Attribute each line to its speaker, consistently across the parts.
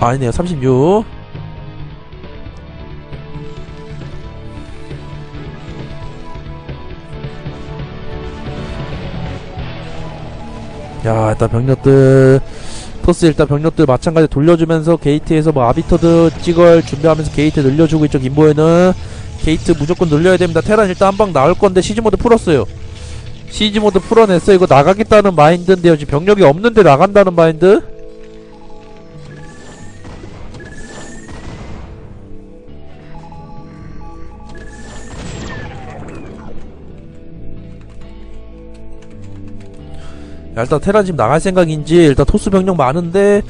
Speaker 1: 아니네요 36 야 일단 병력들. 토스 일단 병력들 마찬가지 돌려주면서 게이트에서 뭐 아비터드 찍을 준비하면서 게이트 늘려주고 있죠 김보현은. 게이트 무조건 늘려야 됩니다. 테란 일단 한 방 나올 건데 시즈모드 풀었어요. 시즈모드 풀어냈어 이거 나가겠다는 마인드인데요. 지금 병력이 없는데 나간다는 마인드 야, 일단 테란 지금 나갈 생각인지 일단 토스 병력 많은데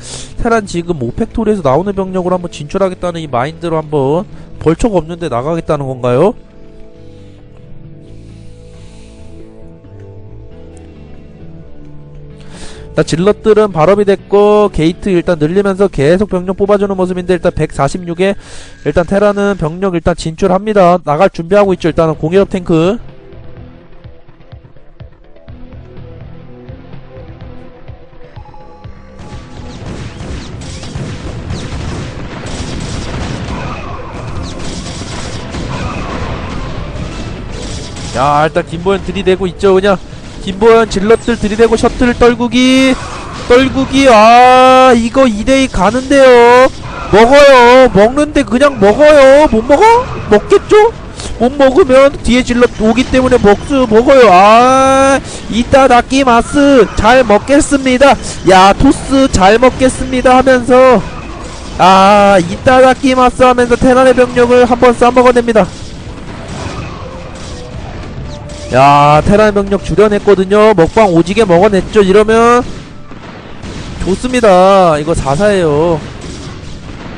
Speaker 1: 테란 지금 오펙토리에서 나오는 병력으로 한번 진출하겠다는 이 마인드로 한번 벌초가 없는데 나가겠다는 건가요? 일단 질럿들은 발업이 됐고 게이트 일단 늘리면서 계속 병력 뽑아주는 모습인데 일단 146에 일단 테라는 병력 일단 진출합니다 나갈 준비하고 있죠 일단은 공일업 탱크 야 일단 김보현 들이대고 있죠 그냥. 김보현 질럿들 들이대고 셔틀 떨구기 떨구기 아 이거 2대2 가는데요. 먹어요. 먹는데 그냥 먹어요. 못 먹어? 먹겠죠? 못 먹으면 뒤에 질럿 오기 때문에 먹수 먹어요. 아 이따 다키마스 잘 먹겠습니다. 야 토스 잘 먹겠습니다 하면서 아 이따 다키마스 하면서 테란의 병력을 한번 싸먹어냅니다 야 테란 병력 줄여냈거든요. 먹방 오지게 먹어냈죠. 이러면 좋습니다. 이거 4사예요.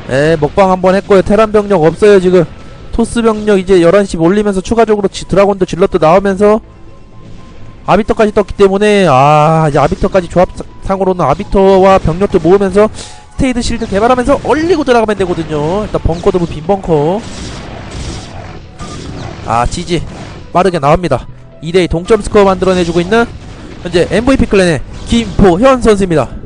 Speaker 1: 에 먹방 한번 했고요. 테란 병력 없어요 지금. 토스 병력 이제 11시 올리면서 추가적으로 지, 드라곤도 질럿도 나오면서 아비터까지 떴기 때문에 아 이제 아비터까지 조합상으로는 아비터와 병력도 모으면서 스테이드 실드 개발하면서 얼리고 들어가면 되거든요. 일단 벙커도 뭐빈 벙커. 아 지지. 빠르게 나옵니다 2대2 동점 스코어 만들어내주고 있는 현재 MVP 클랜의 김포현 선수입니다